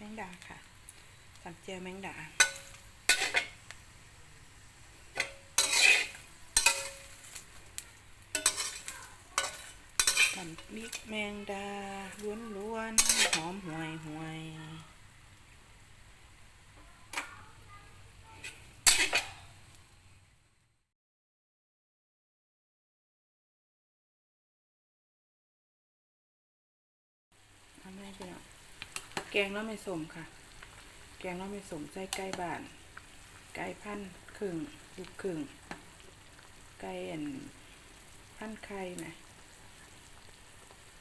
แมงดาค่ะตำเจียวแมงดาตำมิกแมงดาล้วนๆหอมห่วยห่วยทำให้เป็น แกงน้ำไม่สมค่ะ แกงน้ำไม่สมใส่ไก่บ้าน ไก่พันครึ่งลูกครึ่ง ไก่อันพันไข่นะ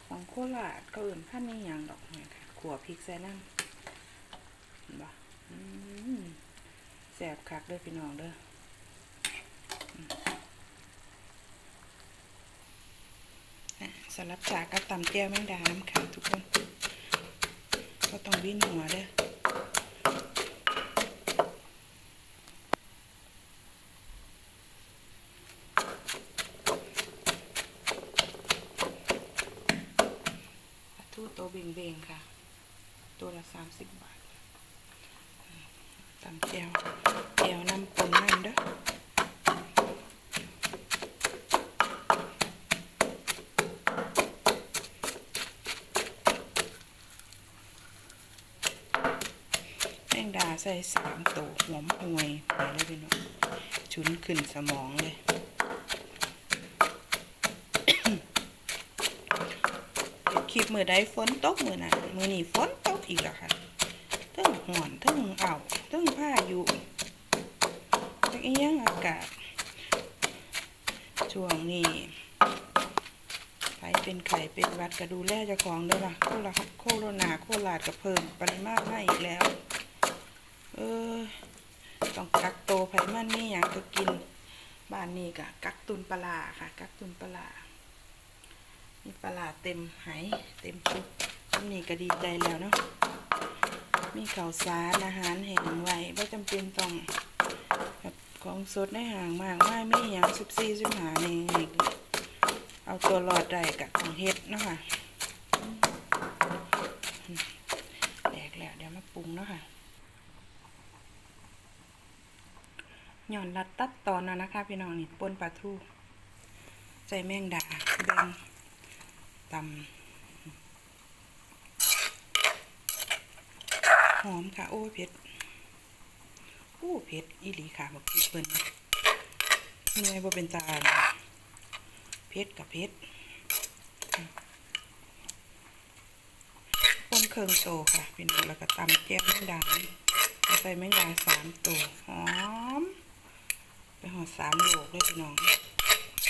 ของโคราชเขาเอื่นพันนี่ยังดอกเนี่ยค่ะขัวพริกใส่น้ำเห็นบ่อืมแสบคักเด้อพี่น้องเด้ออืมอะสลับจากกับตำแก้วแมงดาน้ำค่ะทุกคน ก็ต้องวิ่นหัวเด้อปลาทูตัวเบงเบงๆค่ะ ตัวละสามสิบบาทอืมตำแจวแจวน้ำปนน้ำเด้อ งดาใส่สามตัวหอมห่วยไปเลยพี่น้องชุนขึ้นสมองเลยคลิปมือใดฝนตกมือน่ะมือนี้ฝนตกอีกแล้วค่ะทั้งหอนทั้งเอาทั้งผ้าอยู่จักอียังอากาศ ช่วงนี้ใครเป็นไข่เป็นวัดก็ดูแลเจ้าของด้วยล่ะโคโรโคโรนาโคลาดก็เพิ่มปริมาตรให้อีกแล้ว เออ ต้องกักโตไผมันนี่อย่างก็กิน บ้านนี้ก็กักตุนปลาค่ะ กักตุนปลามีปลาเต็มไหเต็มชุดอันนี้ก็ดีใจแล้วเนาะมีข้าวสารอาหารแห้งไว้ไม่จำเป็นต้องแบบของสดในห่างมากไม่ไม่อย่างสิบสี่สิบหาในเอาตัวรอดได้กับของเฮ็ดเนาะค่ะแดกแล้วเดี๋ยวมาปรุงเนาะค่ะ หย่อนรัดตัดตอนนะนะคะพี่น้องนี่ปนปลาทูใส่แมงดาแบงตำหอมค่ะ โอ้เผ็ดโอ้เผ็ดอีหลีค่ะบอกพี่เปิ้นเนื่อยบ่เป็นตาเลยเผ็ดกับเผ็ดต้มเครื่องโตค่ะพี่น้องแล้วก็ตำแก้วแมงดาใส่แมงดาสามตัวหอม ไปหอดสามโลกเลยพี่น้อง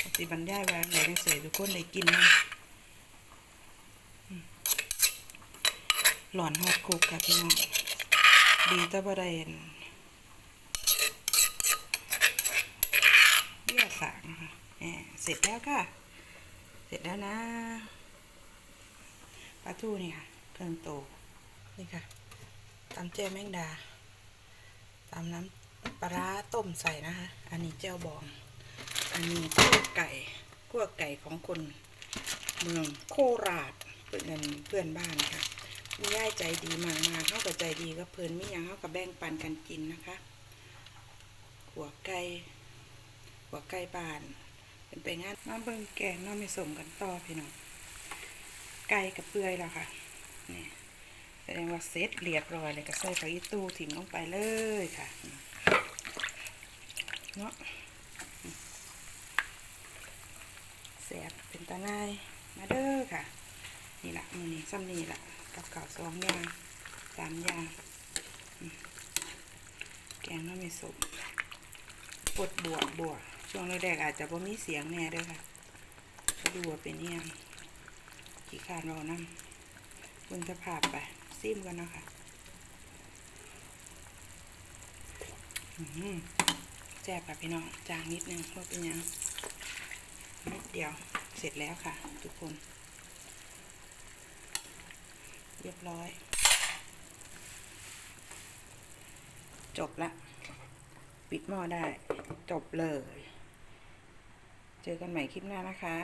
ปฏิบัติได้ไว้ไหนได้เสยทุกคนได้กินนะหลอนฮอดคุกค่ะพี่น้อง ดีตะบะไดนเบี้ยสางนะคะเสร็จแล้วค่ะ เสร็จแล้วนะปลาทูนี่ค่ะเครื่องโตนี่ค่ะตำเจ้แมงดาตำน้ำ ปลาร้าต้มใส่นะคะ อันนี้เจ้าบอง อันนี้คั่วไก่คั่วไก่ของคนเมืองโคราชเพื่อนเพื่อนบ้านค่ะมีย่ายใจดีมากมาเข้ากับใจดีก็เพลินมิยังเข้ากับแบ่งปันกันกินนะคะ หัวไก่หัวไก่บาน เป็นไปงานมาเบิ่งแกงน้อไม่สมกันต่อพี่น้องไก่กับเปื่อยแล้วค่ะนี่แสดงว่าเซตเรียบร้อยเลยก็ใส่ผักอีตูถิ่มลงไปเลยค่ะ เนาะแสบเป็นตาหนมาเด้อค่ะ นี่ละมือนี้ซ้ำนี่ละกับข้าสองอย่างสามอย่างแกงน้ำมีสุปปวดบวกบวกช่วงแรกๆอาจจะบ่มีเสียงแน่เด้วยค่ะดูว่าเป็นเอียงกี่ขานเรานั่เบิ่งสภาไปซิมกันนะคะอื้อหือแซ่บค่ะพี่น้อง จางนิดนึงว่าเป็นยังนิดเดียวเสร็จแล้วค่ะ ทุกคน เรียบร้อย จบละ ปิดหม้อได้ จบเลย เจอกันใหม่คลิปหน้านะคะ